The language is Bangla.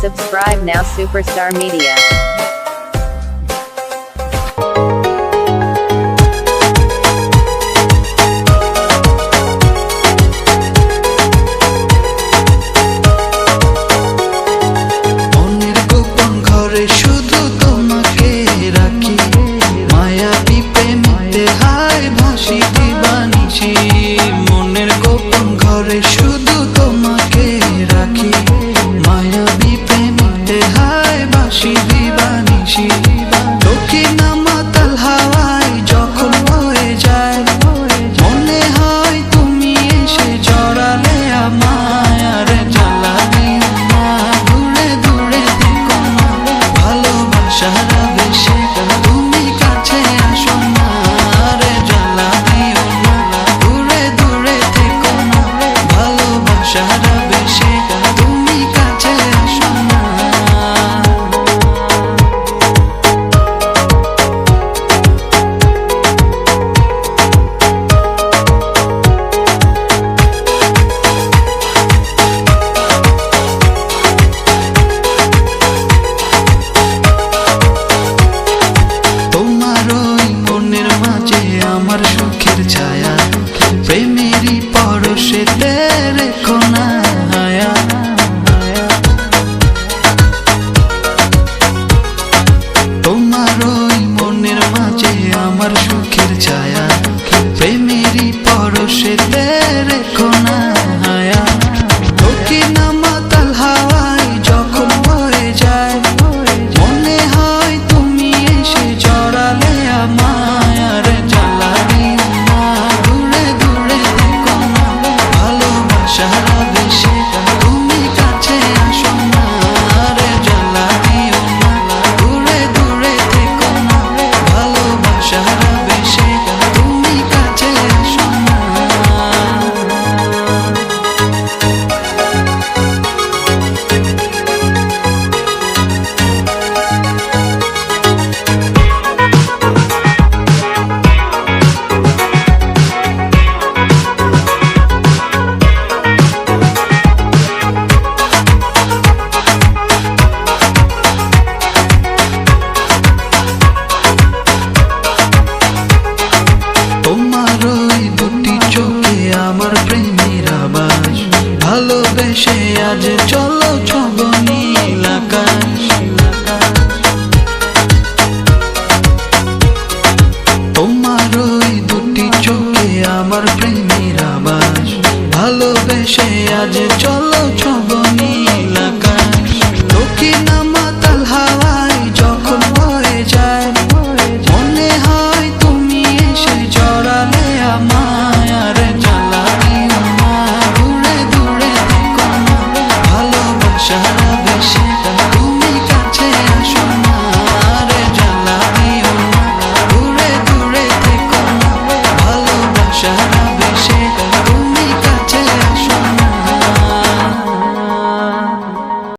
Subscribe now Superstar Media. শুধু তোমাকে হায় ঘরে শুধু তোমাকে রাখি। মায়া পিপে মিতে হায় বাসি দিবানিসি দক্ষিণ মাতাল হাওয়ায় সুখের ছায়া প্রেমেরই পরশে রেখো না আয়া তোমার ওই মনের মাঝে আমার সুখের shine. আজ চলো ছবনি আকাশ তোমার ওই দুটি চোখে আমার প্রেমের আবাস ভালোবেসে আজ চলো 山。